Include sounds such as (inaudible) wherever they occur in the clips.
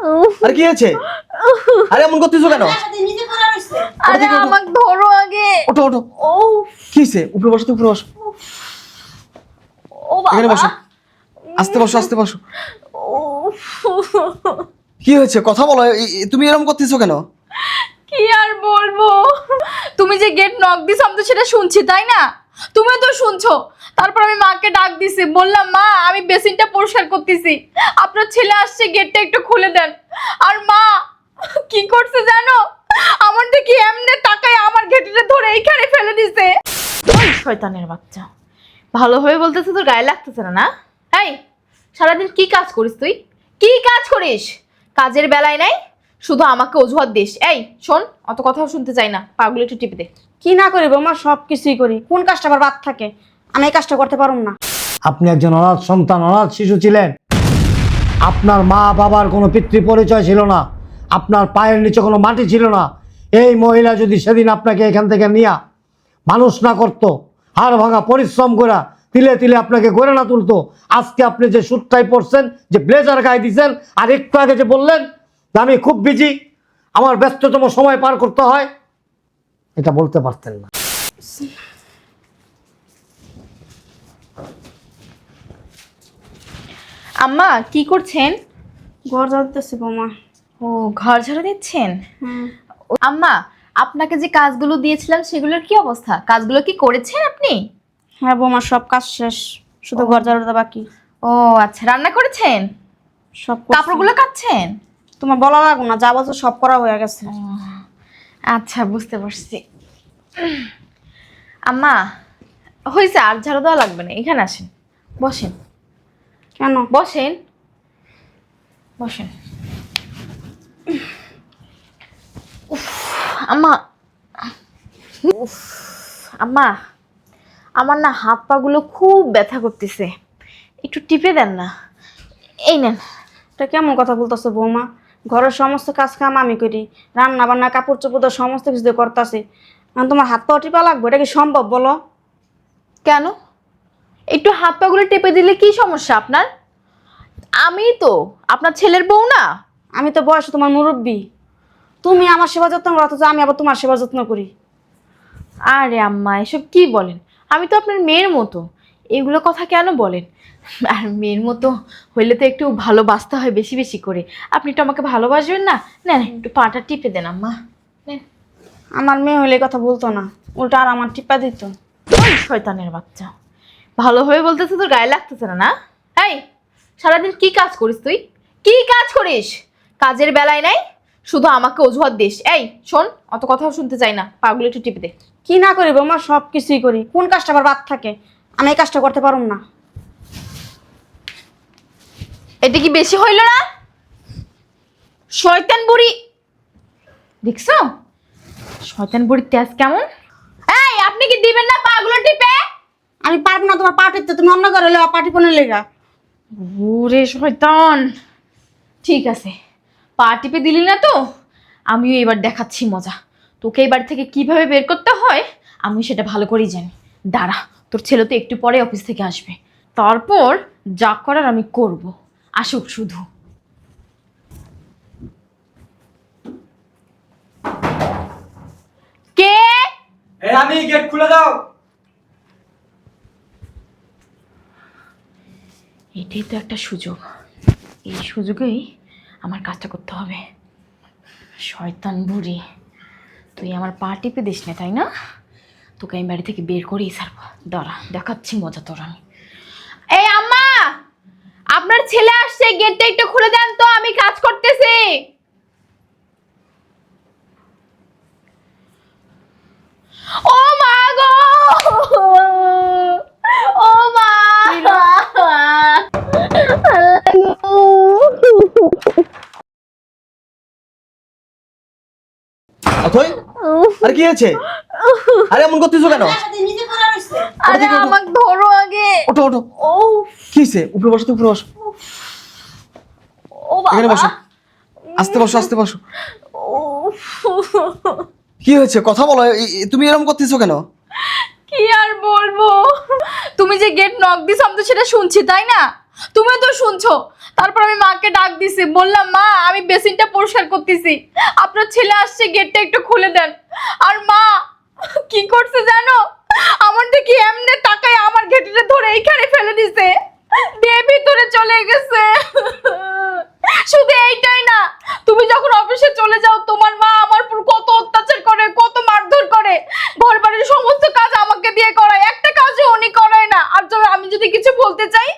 (laughs) আরে কি হয়েছে? আরে এমন করতেছো কেন? আরে। আমাকে ধরো আগে। ওঠো ওঠো। ও কি হয়েছে? উপরে বসো তো উপরে বসো। ও এখানে বসো। আস্তে বসো আস্তে বসো। কি হয়েছে? কথা বলো। তুমি এরকম করতেছো কেন? কি আর বলব? তুমি যে গেট নক দিছ আমি তো সেটা শুনছি তাই না? তুমিও তো শুনছো। তারপর আমি মাকে ডাক দিছি বললাম মা আমি বেসিনটা পরিষ্কার করতেছি। আপনার ছেলে আসছে গেটটা একটু খুলে দেন। আর মা কি করছে জানো? আমার দেখি এমনি তাকায় আমার গেটটা ধরে এইখানে ফেলে দিছে। ওই শয়তানের বাচ্চা। ভালো হয়ে বলতেছে তোর গায়ে লাগতেছে না না? এই সারাদিন কি কাজ করিস তুই? কি কাজ করিস? কাজের বেলায় নাই শুধু আমাকে অজুহাত দিস। এই শোন অত কথাও শুনতে চাই না। পাগুলো একটু টিপে দে। কি না করি বৌমা সব কিছুই করি। কোন কাজটা আবার বাদ থাকে? আমি এই কাজটা করতে পারুম না। আপনি একজন অনাথ সন্তান, অনাথ শিশু ছিলেন। আপনার মা বাবার কোনো পিতৃ পরিচয় ছিল না। আপনার পায়ের নিচে কোনো মাটি ছিল না। এই মহিলা যদি সেদিন আপনাকে এখান থেকে নিয়া মানুষ না করত, হাড় ভাঙা পরিশ্রম করা তিলে তিলে আপনাকে গড়ে না তুলতো, আজকে আপনি যে সুটটাই পরছেন যে ব্লেজার গায়ে দিছেন, আর একটু আগে যে বললেন আমি খুব বিজি আমার ব্যস্ততম সময় পার করতে হয়, এটা বলতে পারতেন না। আম্মা কি করছেন? ঘর জ্বালতেছি বৌমা। ও ঘর ঝাড়ু দিচ্ছেন? হ্যাঁ ও, আম্মা আপনাকে যে কাজগুলো দিয়েছিলাম সেগুলোর কি অবস্থা? কাজগুলো কি করেছেন আপনি? হ্যাঁ বৌমা সব কাজ শেষ। শুধু ঘর জ্বালাতে বাকি। ও আচ্ছা রান্না করেছেন? সব করছি। কাপড়গুলো কাচ্ছেন? তোমার বলা লাগো না যা বলছো সব করা হয়ে গেছে। আচ্ছা বুঝতে পারছি। আম্মা হয়েছে আর ঝাড়ু দেওয়া লাগবে না এখানে আসেন। বসেন। কেন? বসেন। বসেন। উফ, আম্মা। উফ, আম্মা। আমার না হাত পাগুলো খুব ব্যথা করতেছে। একটু টিপে দেন না। এই নেন। এটা কেমন কথা বলতেছো বৌমা? ঘরের সমস্ত কাজ কাম আমি করি। রান্না বান্না কাপড় চোপড় সমস্ত কিছু করতেছি। তোমার হাত পাও টিপা লাগবে? এটা কি সম্ভব বলো? কেন? একটু হাত পাগুলো টেপে দিলে কি সমস্যা আপনার? আমি তো আপনার ছেলের বউ না? আমি তো বয়সে তোমার মুরব্বী। তুমি আমার সেবা যত্ন করো অথচ আমি আবার তোমার সেবা যত্ন করি। আরে আম্মা এসব কি বলেন? আমি তো আপনার মেয়ের মতো। এগুলো কথা কেন বলেন? আর মেয়ের মতো হইলে তো একটু ভালোবাসতে হয় বেশি বেশি করে। আপনি একটু আমাকে ভালোবাসবেন না? না একটু পাটা টিপে দেন আম্মা। আমার মেয়ে হইলে কথা বলতো না। উল্টা আর আমার টিপা দিত। শয়তানের বাচ্চা। ভালো হয়ে বলতেছে তোর গায়ে লাগতেছে না না? এই সারাদিন কি কাজ করিস তুই? কি কাজ করিস? কাজের বেলায় নাই শুধু আমাকে অজুহাত দিস। এই শোন অত কথাও শুনতে চাই না পাগুলো একটু টিপে দে। কি না করি বৌমা সব কিছুই করি। কোন কাজটা আবার বাদ থাকে? আমি এই কাজটা করতে পারুম না। এটা কি বেশি হইল না? শয়তান বুড়ি। দেখছ? শয়তান বুড়ির তেজ কেমন? এই আপনি কি দিবেন না পাগুলো টিপে? আমি পারব না তোমার পা টিপতে তুমি অন্য করে লেবা পাটি পনেরো লেগা। ওরে শয়তান। ঠিক আছে পা টিপে দিলি না তো আমিও এবার দেখাচ্ছি মজা। তোকে এই বাড়ি থেকে কীভাবে বের করতে হয় আমি সেটা ভালো করেই জানি। দাঁড়া তোর ছেলে তো একটু পরে অফিস থেকে আসবে। তারপর যা করার আমি করব। আসুক শুধু। কে? আমি গেট খুলে দাও। এটাই তো একটা সুযোগ। এই সুযোগেই আমার কাজটা করতে হবে। শয়তান বুড়ি, তুই আমার পা টিপে দিস না, তাই না? তোকে আমি বাড়ি থেকে বের করেই ছাড়বো। দাঁড়া, দেখাচ্ছি মজা তোর আমি। এই আম্মা! আপনার ছেলে আসছে গেটটা একটু খুলে দেন তো, আমি কাজ করতেছি। ও মা গো ও মা অথই? আরে কি হয়েছে? আরে এমন করতেছো কেন? আরে। আমাকে ধরো আগে। ওঠো ওঠো। ও কি হয়েছে? উপরে বসো তো উপরে বসো। ও এখানে বসো। আস্তে বসো আস্তে বসো। কি হয়েছে? কথা বলো। তুমি এরকম করতেছো কেন? কি আর বলব? তুমি যে গেট নক দিছ আমি তো সেটা শুনছি তাই না? তুমি তো শুনছো। তারপর আমি মাকে ডাক দিছি, বললাম, মা, আমি বেসিনটা পরিষ্কার করতেছি। আপনার ছেলে আসছে, গেটটা একটু খুলে দেন। আর মা, কি করছে জানো? আমার দেখি এমনি টাকায় আমার গেটটা ধরে এইখানে ফেলে দিছে। দিয়ে ভিতরে চলে গেছে। শুধু এইটাই না, তুমি যখন অফিসে চলে যাও, তোমার মা আমার উপর কত অত্যাচার করে কত মারধর করে ঘর বাড়ির সমস্ত কাজ আমাকে দিয়ে করায় একটা কাজও উনি করায় না আর যখন আমি যদি কিছু বলতে চাই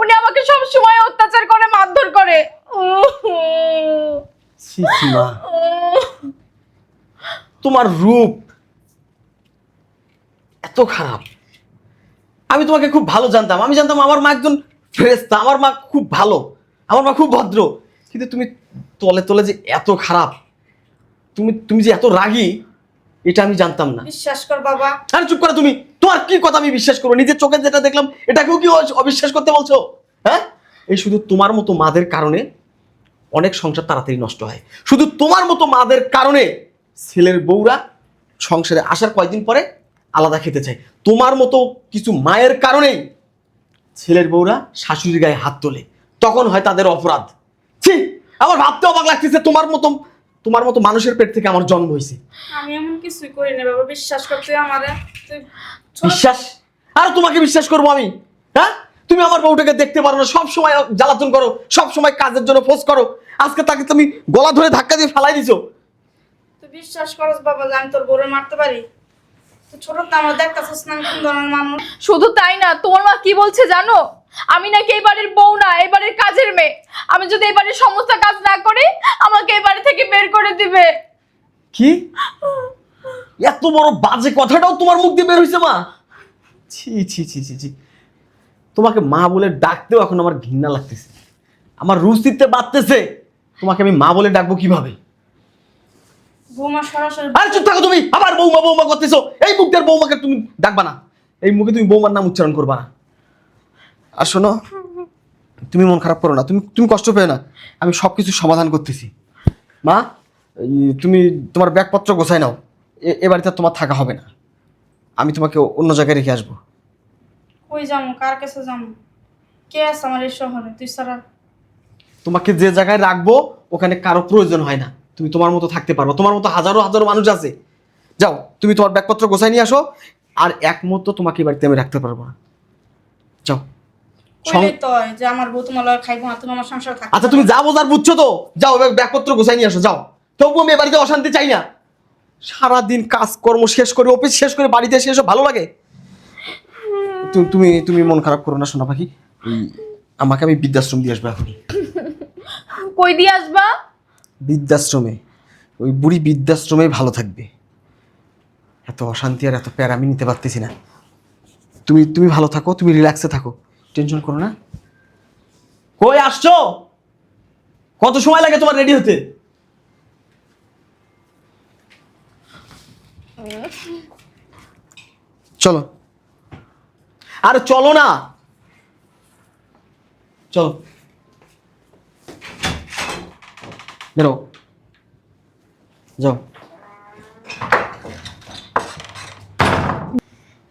উনি আমাকে সব সময় অত্যাচার করে মারধর করে ছি ছি মা তোমার রূপ এত খারাপ। আমি তোমাকে খুব ভালো জানতাম। আমি জানতাম আমার মা একজন ফ্রেস্তা আমার মা খুব ভালো আমার মা খুব ভদ্র। কিন্তু তুমি তলে তলে যে এত খারাপ তুমি তুমি যে এত রাগী এটা আমি জানতাম না। বিশ্বাস কর বাবা। আরে চুপ করো তুমি। তোমার কি কথা আমি বিশ্বাস করব? নিজের চোখে যেটা দেখলাম এটাকেও কি অবিশ্বাস করতে বলছো? হ্যাঁ? এই শুধু তোমার মতো মাদের কারণে অনেক সংসার তাড়াতাড়ি নষ্ট হয়। শুধু তোমার মতো মাদের কারণে ছেলের বউরা সংসারে আসার কয়েকদিন পরে আলাদা খেতে চায়। তোমার মতো কিছু মায়ের কারণেই ছেলের বউরা শাশুড়ির গায়ে হাত তোলে। তখন হয় তাদের অপরাধ। ছি আমার ভাবতে অবাক লাগতেছে তোমার মতো তোমার মতো মানুষের পেট থেকে আমার জন্ম হয়েছে। আমি এমন কিছুই করি না বাবা বিশ্বাস কর তুই আমারে বিশ্বাস? আর তোমাকে বিশ্বাস করব আমি? হ্যাঁ? তুমি আমার বউটাকে দেখতে পারো না সব সময় জ্বালাতন করো সব সময় কাজের জন্য ফোর্স করো। আজকে তাকে তুমি গলা ধরে ধাক্কা দিয়ে ফেলাই দিছো। বিশ্বাস করস বাবা যে আমি তোর বউরে মারতে পারি? তুই ছোট তো আমার দেখতেছিস না আমি কোন ধরনের মানুষ। শুধু তাই না তোমার মা কি বলছে জানো? আমি নাকি এই বাড়ির বউ না এই বাড়ির কাজের মেয়ে। আমি যদি এই বাড়ির সমস্ত কাজ না করি আমাকে এই বাড়ি থেকে বের করে দিবে। কি? এত বড় বাজে কথাটাও তোমার মুখ দিয়ে বের হয়েছে মা। ছি ছি ছি ছি ছি। তোমাকে মা বলে ডাকতেও এখন আমার ঘৃণা লাগতেছে। আমার রুচিতে বাড়তেছে তোমাকে আমি মা বলে ডাকবো কীভাবে? বৌমা সরাসরি আর চুপ থাকো তুমি আবার বৌমা বৌমা করতেছো। এই মুখটার বৌমাকে তুমি ডাকবা না। এই মুখে তুমি বৌমার নাম উচ্চারণ করবা না। আর শোনো তুমি মন খারাপ করো না তুমি তুমি কষ্ট পেও না। আমি সব কিছু সমাধান করতেছি। মা তুমি তোমার ব্যাগপত্র গোছাই নাও। এ- বাড়িতে তোমার থাকা হবে না। আমি তোমাকে অন্য জায়গায় রেখে আসব। কই যাব কার কাছে যাব কে আছে আমার এই শহরে? তুই সারা তোমাকে যে জায়গায় রাখব ওখানে কারও প্রয়োজন হয় না। তুমি তোমার মতো থাকতে পারবে। তোমার মতো হাজারো হাজারো মানুষ আছে। যাও তুমি তোমার ব্যাগপত্র গোছাই নিয়ে আসো আর এক মুহূর্ত তোমাকে বাড়িতে আমি রাখতে পারব না। যাও। সং- কইলে তো যে আমার বউ তোমার খাইবো না তুমি আমার সংসার আচ্ছা তুমি যা বোঝার বুঝছ তো? যাও ব্যাগ- ব্যাগপত্র গোছাই নিয়ে আসো যাও। তবু আমি বাড়িতে অশান্তি চাই না। সারাদিন কাজকর্ম শেষ করে অফিস শেষ করে বাড়িতে এসে এসে ভালো লাগে? তুমি তুমি মন খারাপ করো না সোনা পাখি। আমাকে আমি বৃদ্ধাশ্রম দিয়ে আসব এখনই। কই দিয়ে আসবা? বৃদ্ধাশ্রমে ওই বুড়ি বৃদ্ধাশ্রমে ভালো থাকবে। এত অশান্তি আর এত প্যার আমি নিতে পারতেছি না। তুমি তুমি ভালো থাকো তুমি রিল্যাক্সে থাকো টেনশন করো না। কই আসছো? কত সময় লাগে তোমার রেডি হতে? চলো। আর চলো না। চলো। বেরো যাও।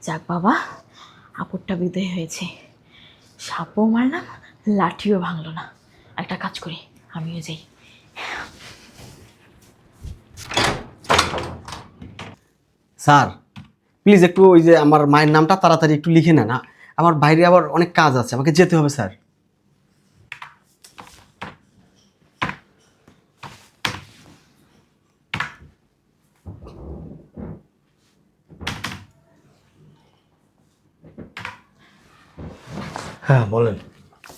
যাক বাবা আপুরটা বিদায় হয়েছে। সাপও মারলাম লাঠিও ভাঙলো না। একটা কাজ করি আমিও যাই। স্যার প্লিজ একটু ওই যে আমার মায়ের নামটা তাড়াতাড়ি একটু লিখে নেন আ- আমার বাইরে আবার অনেক কাজ আছে আমাকে যেতে হবে স্যার। হ্যাঁ বলেন।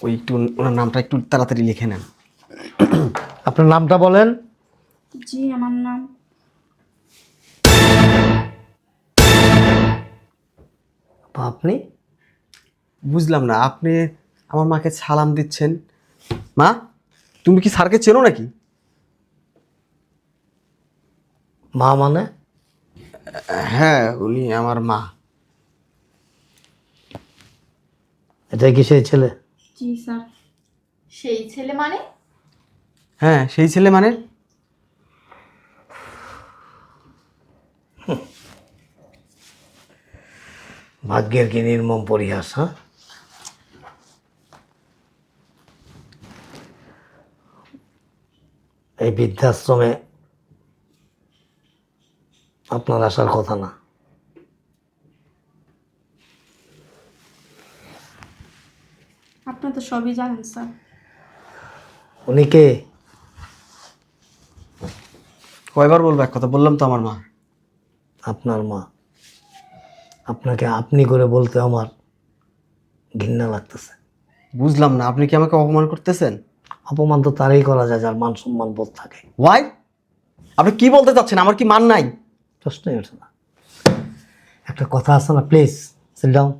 ওই একটু ওনার নামটা একটু তাড়াতাড়ি লিখে নেন। আপনার নামটা বলেন। জি আমার নাম। আপা, আপনি? বুঝলাম না আপনি আমার মাকে সালাম দিচ্ছেন। মা তুমি কি স্যারকে চেনো নাকি? মা মানে? হ্যাঁ উনি আমার মা। এটা কি সেই ছেলে? জি স্যার। সেই ছেলে মানে? হ্যাঁ সেই ছেলে মানে? ভাগ্যের কি নির্মম পরিহাস হ্যাঁ? এই বৃদ্ধাশ্রমে আপনার আসার কথা না। আপনি তো সবই জানেন স্যার। উনি কে? কয়বার বলব? এক কথা বললাম তো আমার মা। আপনার মা। আপনাকে আপনি করে বলতে আমার ঘৃণা লাগতেছে। বুঝলাম না আপনি কি আমাকে অপমান করতেছেন? অপমান তো তারই করা যায় যার মান সম্মান বোধ থাকে। ওয়াই আপনি কি বলতে চাচ্ছেন? আমার কি মান নাই? প্রশ্নই ওঠে না। একটা কথা আছে না please sit down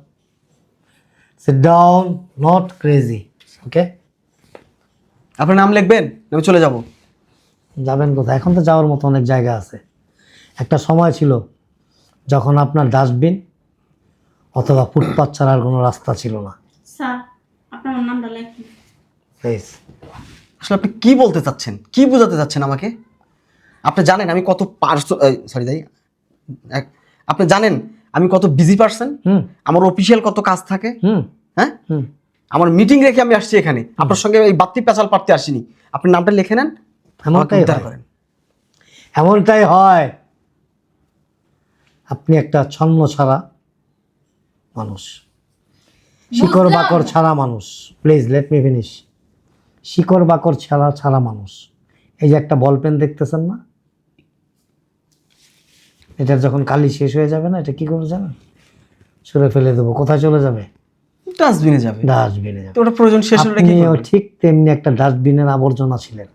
sit down not crazy okay আপনার নাম লিখবেন? আমি চলে যাব। যাবেন কোথায়? এখন তো যাওয়ার মতো অনেক জায়গা আছে। একটা সময় ছিল যখন আপনার ডাস্টবিন অথবা ফুটপাথ ছাড়ার কোনো রাস্তা ছিল না। স্যার আপনার নামটা লেখেন। প্লিজ আসলে আপনি কি বলতে চাচ্ছেন? কি বোঝাতে চাচ্ছেন আমাকে? আপনি জানেন আমি কত পার্স সরি যাই এক- আপনি জানেন আমি কত বিজি পার্সন হুম। আমার অফিসিয়াল কত কাজ থাকে? হুম। হ্যাঁ? হুম। আমার মিটিং রেখে আমি আসছি এখানে। আপনার সঙ্গে এই বাত্তি পেঁচাল পারতে আসিনি। আপনি নামটা লিখে নেন। এমনটাই হয়। করেন। এমনটাই হয়। আপনি একটা ছন্ন ছাড়া মানুষ। শিকড় বাকর ছাড়া মানুষ। প্লিজ লেট মি ফিনিশ শিকড় বাকর ছাড়া ছাড়া মানুষ। এই যে একটা বল পেন দেখতেছেন না? এটা যখন কালি শেষ হয়ে যাবে না এটা কি করবে জানেন? ছুঁড়ে ফেলে দেবো। কোথায় চলে যাবে? ডাস্টবিনে যাবে। ডাস্টবিনে যাবে। ওটা প্রয়োজন শেষ হলে কি ঠিক তেমনি একটা ডাস্টবিনের আবর্জনা ছিলেন।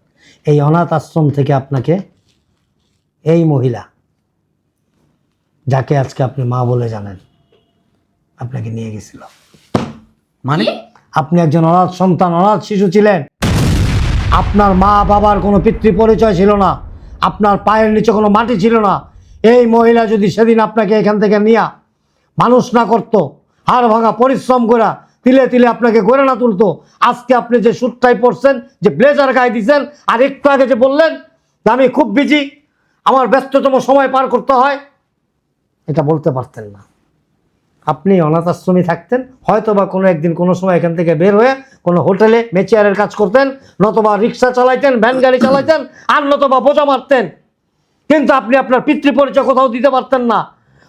এই অনাথ আশ্রম থেকে আপনাকে এই মহিলা যাকে আজকে আপনি মা বলে জানেন আপনাকে নিয়ে গেছিল। মানে? আপনি একজন অনাথ সন্তান অনাথ শিশু ছিলেন। আপনার মা বাবার কোনো পিতৃ পরিচয় ছিল না। আপনার পায়ের নিচে কোনো মাটি ছিল না। এই মহিলা যদি সেদিন আপনাকে এখান থেকে নিয়া মানুষ না করতো হাড় ভাঙা পরিশ্রম করা তিলে তিলে আপনাকে গড়ে না তুলতো। আজকে আপনি যে সুটটাই পড়ছেন, যে ব্লেজার গায়ে দিছেন, আর একটু আগে যে বললেন আমি খুব বিজি, আমার ব্যস্ততম সময় পার করতে হয়, এটা বলতে পারতেন না। আপনি অনাথ আশ্রমে থাকতেন হয়তো বা কোনো একদিন কোনো সময় এখান থেকে বের হয়ে কোনো হোটেলে মেচিয়ারের কাজ করতেন, নতবা রিক্সা চালাইতেন, ভ্যান গাড়ি চালাইতেন, আর নতবা বোঝা মারতেন। কিন্তু আপনি আপনার পিতৃ পরিচয় কোথাও দিতে পারতেন না।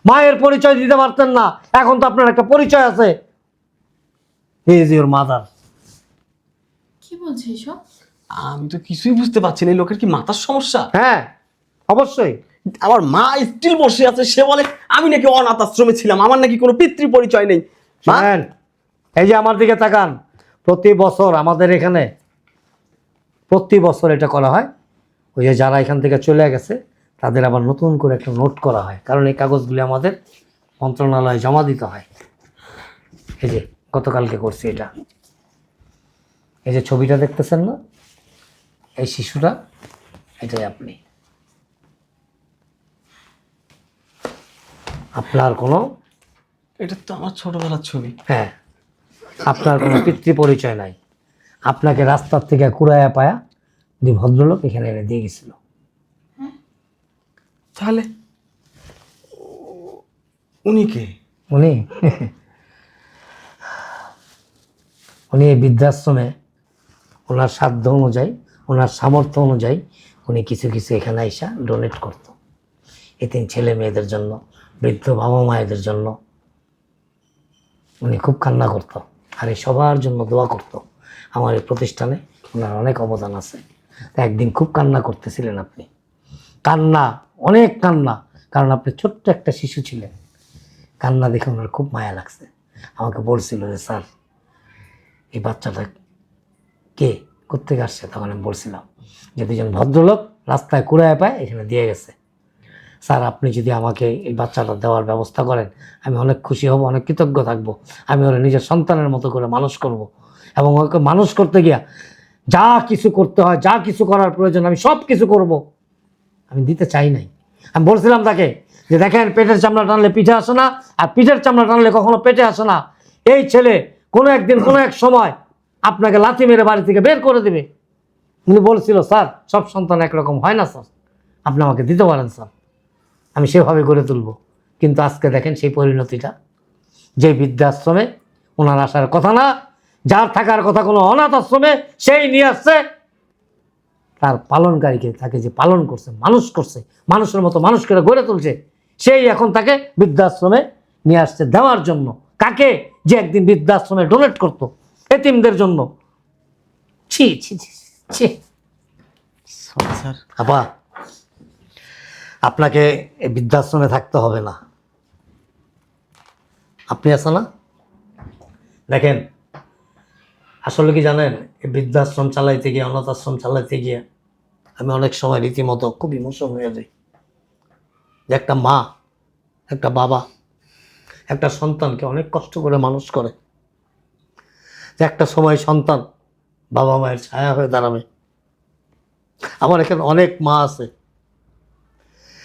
মায়ের পরিচয় দিতে পারতেন না। এখন তো আপনার একটা পরিচয় আছে। ইজ ইউর মাদার কি বলছে এসব? আমি তো কিছুই বুঝতে পারছি না এই লোকের কি মাথার সমস্যা? হ্যাঁ অবশ্যই। আমার মা স্টিল বসে আছে সে বলে আমি নাকি অনাথ আশ্রমে ছিলাম আমার নাকি কোনো পিতৃ পরিচয় নেই। মা? এই যে আমার দিকে তাকান প্রতি বছর আমাদের এখানে প্রতি বছর এটা করা হয়। ওই যে যারা এখান থেকে চলে গেছে তাদের আবার নতুন করে একটা নোট করা হয়। কারণ এই কাগজগুলি আমাদের মন্ত্রণালয়ে জমা দিতে হয়। এই যে গতকালকে করছি এটা। এই যে ছবিটা দেখতেছেন না? এই শিশুটা এটাই আপনি। আপনার কোনো? এটা তো আমার ছোটবেলার ছবি। হ্যাঁ। আপনার কোনো পিতৃ পরিচয় নাই। আপনাকে রাস্তার থেকে কুড়ায়া পায়া দুই ভদ্রলোক এখানে এনে দিয়ে গেছিল। তাহলে উনি কে? উনি? উনি এই বৃদ্ধাশ্রমে ওনার সাধ্য অনুযায়ী, ওনার সামর্থ্য অনুযায়ী উনি কিছু কিছু এখানে আইসা ডোনেট করত। এতিম ছেলে মেয়েদের জন্য, বৃদ্ধ বাবা মায়েদের জন্য উনি খুব কান্না করত আর এই সবার জন্য দোয়া করত। আমার এই প্রতিষ্ঠানে ওনার অনেক অবদান আছে। একদিন খুব কান্না করতেছিলেন আপনি। কান্না, অনেক কান্না। কারণ আপনি ছোট্ট একটা শিশু ছিলেন। কান্না দেখে ওনার খুব মায়া লাগছে। আমাকে বলছিল যে, স্যার, এই বাচ্চাটা কে? কোথেকে আসছে? তখন আমি বলছিলাম যে, দুজন ভদ্রলোক রাস্তায় কুড়ায় পায়, এখানে দিয়ে গেছে। স্যার, আপনি যদি আমাকে এই বাচ্চাটা দেওয়ার ব্যবস্থা করেন, আমি অনেক খুশি হব, অনেক কৃতজ্ঞ থাকব। আমি ওরা নিজের সন্তানের মতো করে মানুষ করব এবং ওকে মানুষ করতে গিয়া যা কিছু করতে হয়, যা কিছু করার প্রয়োজন, আমি সব কিছু করব। আমি দিতে চাই নাই। আমি বলছিলাম তাকে যে দেখেন, পেটের চামড়া টানলে পিঠে আসে না, আর পিঠের চামড়া টানলে কখনো পেটে আসে না। এই ছেলে কোনো একদিন, কোনো এক সময় আপনাকে লাথি মেরে বাড়ি থেকে বের করে দেবে। উনি বলছিল, স্যার, সব সন্তান একরকম হয় না, স্যার। আপনি আমাকে দিতে পারেন, স্যার। আমি সেভাবে গড়ে তুলব। কিন্তু আজকে দেখেন সেই পরিণতিটা। যে বৃদ্ধাশ্রমে ওনার আসার কথা না, যার থাকার কথা কোনো অনাথ আশ্রমে, সেই নিয়ে আসছে। তার পালনকারীকে তাকে যে পালন করছে মানুষ করছে মানুষের মতো মানুষ করে গড়ে তুলছে সেই এখন তাকে বৃদ্ধাশ্রমে নিয়ে আসছে দেওয়ার জন্য। কাকে? যে একদিন বৃদ্ধাশ্রমে ডোনেট করতো এতিমদের জন্য। ছি ছি ছি ছি। স্যার আপা আপনাকে এই বৃদ্ধাশ্রমে থাকতে হবে না। আপনি আছে না? দেখেন আসলে কি জানেন এই বৃদ্ধাশ্রম চালাইতে গিয়ে অনাথ আশ্রম চালাইতে গিয়ে আমি অনেক সময় রীতিমতো খুব ইমোশন হয়ে যাই। যে একটা মা, একটা বাবা, একটা সন্তানকে অনেক কষ্ট করে মানুষ করে। যে একটা সময় সন্তান বাবা মায়ের ছায়া হয়ে দাঁড়াবে। আমার এখানে অনেক মা আছে।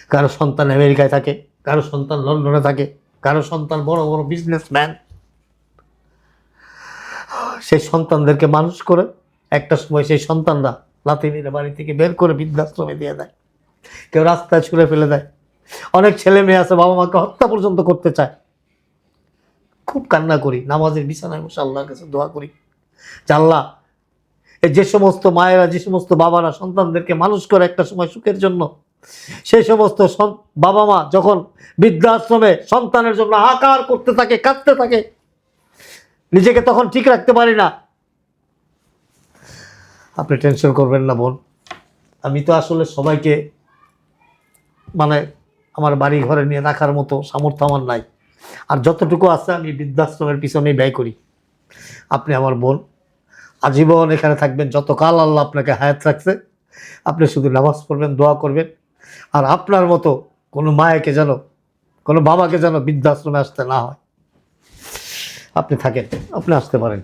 কারও সন্তান আমেরিকায় থাকে, কারও সন্তান লন্ডনে থাকে, কারও সন্তান বড় বড় বিজনেসম্যান সেই সন্তানদেরকে মানুষ করে, একটা সময় সেই সন্তানরা লাথি মেরে বাড়ি থেকে বের করে বৃদ্ধাশ্রমে দিয়ে দেয়। কেউ রাস্তায় ছুঁড়ে ফেলে দেয়। অনেক ছেলে মেয়ে আছে, বাবা মাকে হত্যা পর্যন্ত করতে চায়। খুব কান্না করি, নামাজের বিছানায় বসে আল্লাহর কাছে দোয়া করি। এই যে সমস্ত মায়েরা, যে সমস্ত বাবারা সন্তানদেরকে মানুষ করে একটা সময় সুখের জন্য, সেই সমস্ত বাবা মা যখন বৃদ্ধাশ্রমে সন্তানের জন্য হাহাকার করতে থাকে, কাঁদতে থাকে, নিজেকে তখন ঠিক রাখতে পারি না। আপনি টেনশন করবেন না, বোন। আমি তো আসলে সবাইকে মানে আমার বাড়ি ঘরে নিয়ে রাখার মতো সামর্থ্য আমার নাই। আর যতটুকু আছে আমি বৃদ্ধাশ্রমের পিছনেই ব্যয় করি। আপনি আমার বোন, আজীবন এখানে থাকবেন। যতকাল আল্লাহ আপনাকে হায়াত রাখছে, আপনি শুধু নামাজ পড়বেন, দোয়া করবেন। আর আপনার মতো কোনো মায়েকে যেন, কোনো বাবাকে যেন বৃদ্ধাশ্রমে আসতে না হয়। আপনি থাকেন, আপনি আসতে পারেন।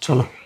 চলো